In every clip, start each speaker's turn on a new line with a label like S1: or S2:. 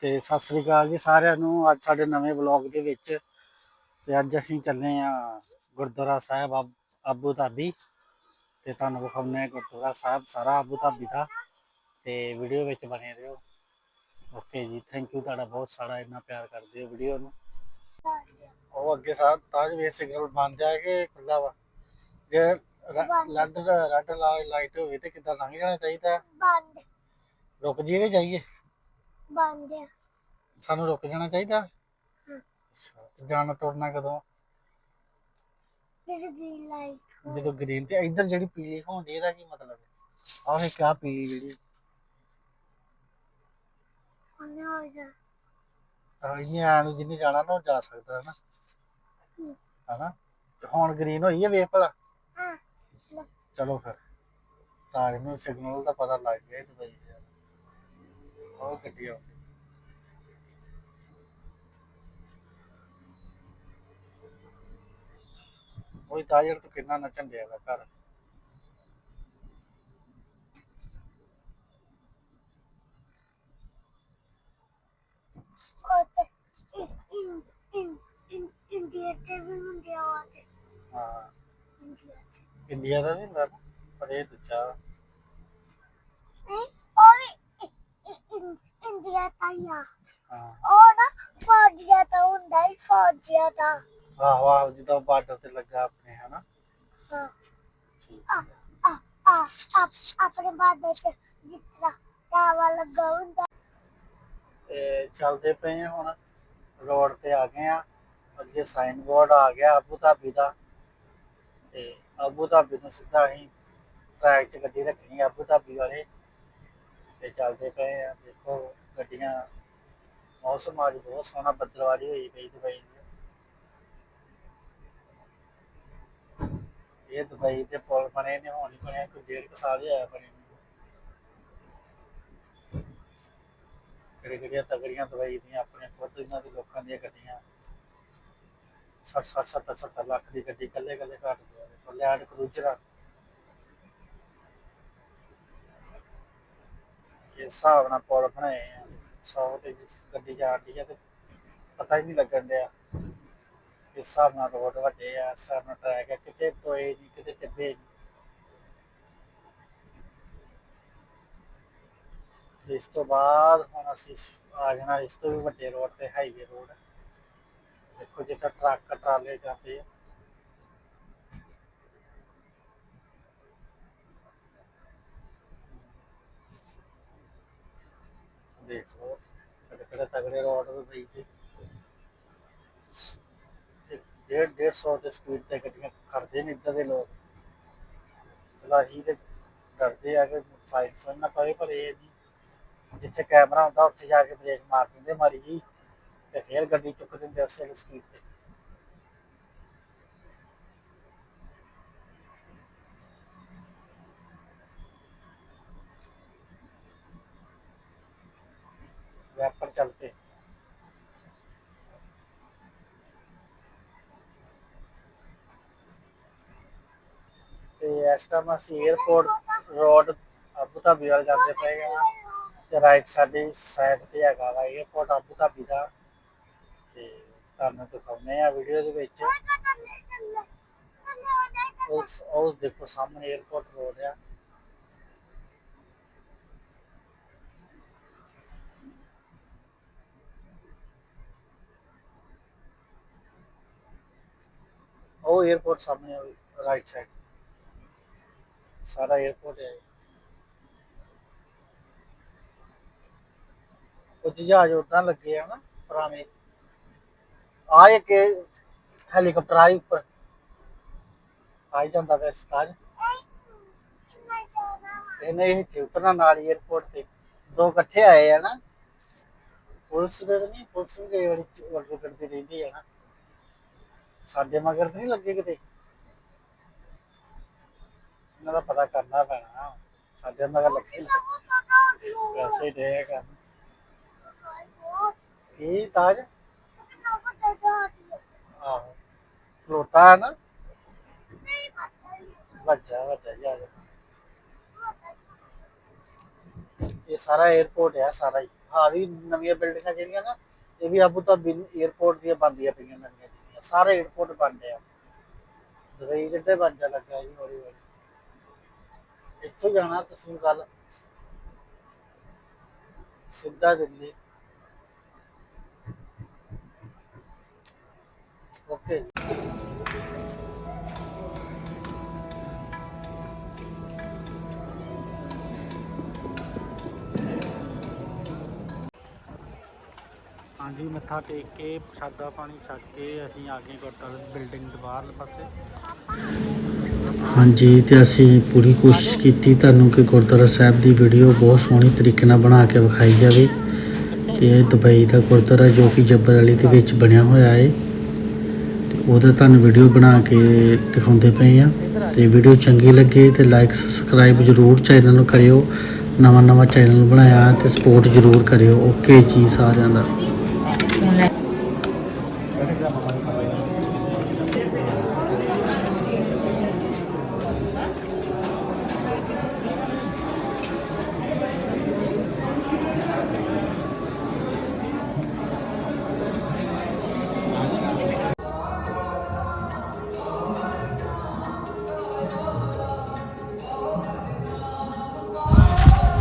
S1: ਤੇ ਸਤਿ ਸ੍ਰੀ ਅਕਾਲ ਜੀ ਸਾਰਿਆਂ ਨੂੰ। ਅੱਜ ਸਾਡੇ ਨਵੇਂ ਵਲੌਗ ਦੇ ਵਿੱਚ ਤੇ ਅੱਜ ਅਸੀਂ ਚੱਲੇ ਆ ਗੁਰਦੁਆਰਾ ਸਾਹਿਬ ਆਬ- ਧਾਬੀ। ਤੇ ਤੁਹਾਨੂੰ ਵਿਖਾਉਂਦੇ ਹਾਂ ਗੁਰਦੁਆਰਾ ਸਾਹਿਬ ਸਾਰਾ ਆਬੂ ਧਾਬੀ ਦਾ। ਤੇ ਵੀਡੀਓ ਵਿੱਚ ਬਣੇ ਰਹੋ। ਓਕੇ ਜੀ ਥੈਂਕ ਯੂ ਤੁਹਾਡਾ ਬਹੁਤ ਸਾਰਾ ਇੰਨਾ ਪਿਆਰ ਕਰਦੇ ਹੋ ਵੀਡੀਓ ਨੂੰ। ਉਹ ਅੱਗੇ ਸਾਹਿਬ ਤਾਜ ਵੇ ਸਿਗਨਲ ਬੰਦ ਆ ਕਿ ਖੁੱਲਾ ਵਾ। ਜੇ ਲੱਡ ਰੈੱਡ ਲਾਈਟ ਹੋਵੇ ਤੇ ਕਿੱਦਾਂ ਲੰਘ ਜਾਣਾ ਚਾਹੀਦਾ?
S2: ਬੰਦ।
S1: ਰੁਕ ਜੀਏ ਜਾਈਏ।
S2: ਬੰਦ
S1: ਸਾਨੂੰ ਰੁਕ ਜਾਣਾ ਚਾਹੀਦਾ?
S2: ਹਾਂ।
S1: ਅੱਛਾ ਤੇ ਜਾਣਾ ਤੁਰਨਾ ਕਦੋਂ?
S2: ਦਿਸ ਗ੍ਰੀਨ ਲਾਈਟ
S1: ਜਦੋਂ ਗ੍ਰੀਨ ਤੇ ਇੱਧਰ ਜਿਹੜੀ ਪੀਲੀ ਹੋਣੀ ਇਹਦਾ ਕੀ ਮਤਲਬ ਹੈ? ਆਹ ਇਹ ਕਿਆ ਪੀਲੀ ਜਿਹੜੀ।
S2: ਉਹਨੇ ਹੋ ਜਾ
S1: ਆਹ ਇਹ ਨੂੰ ਜਿੰਨੀ ਜਾਣਾ ਨਾ ਉਹ ਜਾ ਸਕਦਾ ਹੈ ਨਾ।
S2: ਹਮ।
S1: ਹਨਾ? ਤੇ ਹੁਣ ਗ੍ਰੀਨ ਹੋਈ ਹੈ ਵੇਖ ਭਲਾ।
S2: ਹਾਂ
S1: ਚਲੋ। ਫਿਰ। ਤਾਂ ਇਹਨੂੰ ਸਿਗਨਲ ਦਾ ਪਤਾ ਲੱਗ ਗਿਆ ਦੁਬਈ ਦੇ। ਉਹ ਆਉਂਦੀ ਉਹ ਤਾਜਰ ਤੋਂ ਕਿੰਨਾ ਨਚਣ ਡਿਆ ਵਾ ਘਰ।
S2: ਇੰਡੀਆ
S1: ਦਾ ਵੀ ਹੁੰਦਾ ਪਰ ਇਹ ਦੂਜਾ
S2: ਨਹੀਂ ਉਹ ਵੀ ਇ- ਇ- ਇਨ- ਇੰਡੀਆ ਤਾਂ ਹੀ। ਆ
S1: ਹਾਂ
S2: ਉਹ ਨਾ ਫੌਜੀਆ ਤਾਂ ਹੁੰਦਾ ਹੀ ਫੌਜੀਆ ਤਾਂ
S1: ਆਹੋ ਆਹੋ ਜਿੱਦਾਂ ਬਾਰਡਰ ਤੇ ਲੱਗਾ ਆਪਣੇ ਹਨਾ?
S2: ਹਾਂ।
S1: ਠੀਕ
S2: ਆ ਆ ਆ ਆਪ- ਆਪਣੇ ਬਾਦੇ ਤੇ ਜਿੱਤਰਾ ਟਾਵਾ ਲੱਗਾ ਹੁੰਦਾ।
S1: ਤੇ ਚੱਲਦੇ ਪਏ ਆ ਹੁਣ ਰੋਡ ਤੇ ਆ ਗਏ ਆ। ਅੱਗੇ ਸਾਈਨ ਬੋਰਡ ਆ ਗਿਆ ਅਬੂ ਧਾਬੀ ਦਾ। ਤੇ ਅਬੂ ਧਾਬੀ ਤੋਂ ਸਿੱਧਾ ਅਸੀਂ ਟਰੈਕ 'ਚ ਗੱਡੀ ਰੱਖਣੀ ਆ ਅਬੂ ਧਾਬੀ ਵਾਲੇ। ਤੇ ਚੱਲਦੇ ਪਏ ਆ ਦੇਖੋ। ਗੱਡੀਆਂ, ਮੌਸਮ ਅੱਜ ਬਹੁਤ ਸੋਹਣਾ ਬੱਦਲਵਾੜੀ ਹੋਈ ਪਈ ਦੁਬਈ ਦੀ। ਇਹ ਦੁਬਈ ਦੇ ਪੁਲ ਬਣੇ ਨੇ, ਹੁਣ ਬਣੇ, ਕੋਈ ਡੇਢ ਸਾਲ ਹੀ ਆਇਆ ਬਣੇ ਨੂੰ। ਕਿਹੜੀਆਂ ਤਗੜੀਆਂ ਦੁਬਈ ਦੀਆਂ, ਆਪਣੇ ਖੁਦ ਇਹਨਾਂ ਦੇ ਲੋਕਾਂ ਦੀਆਂ ਗੱਡੀਆਂ। 60 60 70 70 ਲੱਖ ਦੀ ਗੱਡੀ ਕੱਲੇ ਕੱਲੇ ਘੱਟ ਗਿਆ ਲੈਂਡ ਕਰੂਜ਼ਰ ਇਸ ਹਿਸਾਬ ਨਾਲ ਪੁਲ ਬਣਾਏ ਆ 100 ਤੇ ਜਿਸ ਗੱਡੀ ਜਾਂਦੀ ਆ ਤੇ ਪਤਾ ਹੀ ਨਹੀਂ ਲੱਗਣ ਡਿਆ ਇਸ ਹਿਸਾਬ ਨਾਲ ਰੋਡ ਵੱਡੇ ਆ, ਇਸ ਹਿਸਾਬ ਨਾਲ ਟਰੈਕ ਆ, ਕਿਤੇ ਟੋਏ ਨਹੀਂ, ਕਿਤੇ ਟਿੱਬੇ ਨਹੀਂ। ਇਸ ਤੋਂ ਬਾਅਦ ਹੁਣ ਅਸੀਂ ਆ ਜਾਣਾ, ਇਸ ਤੋਂ ਵੀ ਵੱਡੇ ਰੋਡ ਤੇ ਹਾਈਵੇ ਰੋਡ ਦੇਖੋ ਜਿੱਥੇ ਟਰੱਕ, ਟਰਾਲੇ ਜਾਂਦੇ ਆ। ਦੇਖ ਲਓ ਕਿਹੜੇ ਕਿਹੜੇ ਤਗੜੇ ਰੋਡ ਤੇ ਪਈ ਤੇ ਡੇਢ ਡੇਢ ਸੌ ਤੇ ਸਪੀਡ ਤੇ ਗੱਡੀਆਂ ਕਰਦੇ ਨੇ ਇੱਦਾਂ ਦੇ ਲੋਕ। ਲਾਹੀ ਤੇ ਡਰਦੇ ਆ ਕਿ ਫਾਈਟ ਫਨ ਨਾ ਪਵੇ, ਪਰ ਇਹ ਨਹੀਂ। ਜਿੱਥੇ ਕੈਮਰਾ ਹੁੰਦਾ, ਉੱਥੇ ਜਾ ਕੇ ਬ੍ਰੇਕ ਮਾਰ ਦਿੰਦੇ ਮਾਰੀ ਜੀ ਤੇ ਫਿਰ ਗੱਡੀ ਚੁੱਕ ਦਿੰਦੇ ਉਸੇ ਸਪੀਡ ਤੇ। वैब पर चल के ਤੇ ਇਸ ਟਾਈਮ ਅਸੀਂ 에어ਪੋਰਟ ਰੋਡ ਅਬੂ ਧਾਬੀ ਵੱਲ ਜਾਂਦੇ ਪਏ ਆ ਤੇ ਰਾਈਟ ਸਾਡੀ ਸਾਈਡ ਤੇ ਹੈਗਾ ਵਾ 에어ਪੋਰਟ ਅਬੂ ਧਾਬੀ ਦਾ ਤੇ ਤੁਹਾਨੂੰ ਦਿਖਾਉਨੇ ਆ ਵੀਡੀਓ ਦੇ ਵਿੱਚ ਉਸ ਉਹ ਦੇਖੋ ਸਾਹਮਣੇ 에어ਪੋਰਟ ਰੋਡ ਆ 에어ਪੋਰਟ ਸਾਹਮਣੇ ਹੋਵੇ ਰਾਈਟ ਸਾਈਡ ਸਾਰਾ 에어ਪੋਰਟ ਹੈ। ਉਹ ਜਹਾਜ਼ ਉਦਾਂ ਲੱਗੇ ਆ ਨਾ ਪੁਰਾਣੇ। ਆ ਇੱਕ ਹੈਲੀਕਾਪਟਰ ਆਈ ਉੱਪਰ। ਆਈ ਜਾਂਦਾ ਵੈਸ ਤਾਜ। ਇਹਨੇ ਇੱਥੇ ਉਤਰਨਾ ਨਾਲ 에어ਪੋਰਟ ਤੇ। ਦੋ ਇਕੱਠੇ ਆਏ ਆ ਨਾ। ਪੁਲਿਸ ਦੇ ਨਹੀਂ, ਪੁਲਿਸ ਵੀ ਕਈ ਵਾਰੀ ਵਰਤ ਕਰਦੀ ਰਹਿੰਦੀ ਆ ਨਾ। ਸਾਡੇ ਮਗਰ ਤਾਂ ਨਹੀਂ ਲੱਗੇ ਕਿਤੇ? ਇਹਨਾਂ ਦਾ ਪਤਾ ਕਰਨਾ ਪੈਣਾ। ਸਾਡੇ ਮਗਰ ਲੱਗੇ। ਵੈਸੇ ਡੇ ਕਰ ਕੀ ਤਾਜ? ਆਹੋ। ਨਾ? ਵੱਜਾ ਵੱਜਾ ਜਾ ਇਹ ਸਾਰਾ 에어ਪੋਰਟ ਹੈ ਸਾਰਾ ਹੀ। ਆ ਵੀ ਨਵੀਆਂ ਬਿਲਡਿੰਗਾਂ ਜਿਹੜੀਆਂ ਨਾ, ਇਹ ਵੀ ਆਬੂ ਧਾਬੀ 에어ਪੋਰਟ ਦੀਆਂ ਬੰਦੀਆਂ ਪਈਆਂ ਨਵੀਆਂ ਸਾਰੇ 에어ਪੋਰਟ ਬਣਦੇ ਆ। ਦੁਬਈ ਜਿੱਡੇ ਬਣ ਜਾ ਲੱਗਾ ਜੀ, ਹੌਲੀ ਹੌਲੀ। ਇੱਥੋਂ ਜਾਣਾ ਤੁਸੀਂ ਕੱਲ ਸਿੱਧਾ ਦਿੱਲੀ। ਓਕੇ ਜੀ। ਹਾਂਜੀ, ਮੱਥਾ ਟੇਕ ਕੇ, ਪ੍ਰਸ਼ਾਦਾ ਪਾਣੀ ਛਕ ਕੇ ਅਸੀਂ ਆ ਗਏ ਗੁਰਦੁਆਰੇ ਬਿਲਡਿੰਗ ਦੇ ਬਾਹਰਲੇ ਪਾਸੇ। ਹਾਂਜੀ, ਤੇ ਅਸੀਂ ਪੂਰੀ ਕੋਸ਼ਿਸ਼ ਕੀਤੀ ਤੁਹਾਨੂੰ ਕਿ ਗੁਰਦੁਆਰਾ ਸਾਹਿਬ ਦੀ ਵੀਡੀਓ ਬਹੁਤ ਸੋਹਣੀ ਤਰੀਕੇ ਨਾਲ ਬਣਾ ਕੇ ਵਿਖਾਈ ਜਾਵੇ। ਤੇ ਇਹ ਦੁਬਈ ਦਾ ਗੁਰਦੁਆਰਾ ਜੋ ਕਿ ਜੱਬਰ ਅਲੀ ਦੇ ਵਿੱਚ ਬਣਿਆ ਹੋਇਆ ਹੈ ਤੇ ਉਹਦਾ ਤੁਹਾਨੂੰ ਵੀਡੀਓ ਬਣਾ ਕੇ ਦਿਖਾਉਂਦੇ ਪਏ ਆ। ਤੇ ਵੀਡੀਓ ਚੰਗੀ ਲੱਗੇ ਤੇ ਲਾਈਕ ਸਬਸਕ੍ਰਾਈਬ ਜਰੂਰ ਚੈਨਲ ਨੂੰ ਕਰਿਓ। ਨਵਾਂ ਨਵਾਂ ਚੈਨਲ ਬਣਾਇਆ ਤੇ ਸਪੋਰਟ ਜਰੂਰ ਕਰਿਓ। ਓਕੇ ਜੀ ਸਾਰਿਆਂ ਦਾ। una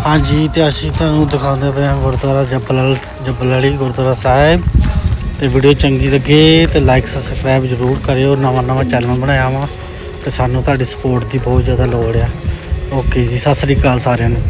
S1: ਹਾਂਜੀ ਤੇ ਅਸੀਂ ਤੁਹਾਨੂੰ ਦਿਖਾਉਂਦੇ ਪਏ ਹਾਂ ਗੁਰਦੁਆਰਾ ਜੱਬਲ ਜੱਬਲ ਵਾਲੀ ਗੁਰਦੁਆਰਾ ਸਾਹਿਬ। ਤੇ ਵੀਡੀਓ ਚੰਗੀ ਲੱਗੇ ਤੇ ਲਾਈਕ ਸਬਸਕ੍ਰਾਈਬ ਜਰੂਰ ਕਰਿਓ। ਨਵਾਂ ਨਵਾਂ ਚੈਨਲ ਬਣਾਇਆ ਵਾ ਤੇ ਸਾਨੂੰ ਤੁਹਾਡੀ ਸਪੋਰਟ ਦੀ ਬਹੁਤ ਜ਼ਿਆਦਾ ਲੋੜ ਆ। ਓਕੇ ਜੀ, ਸਤਿ ਸ੍ਰੀ ਅਕਾਲ ਸਾਰਿਆਂ ਨੂੰ।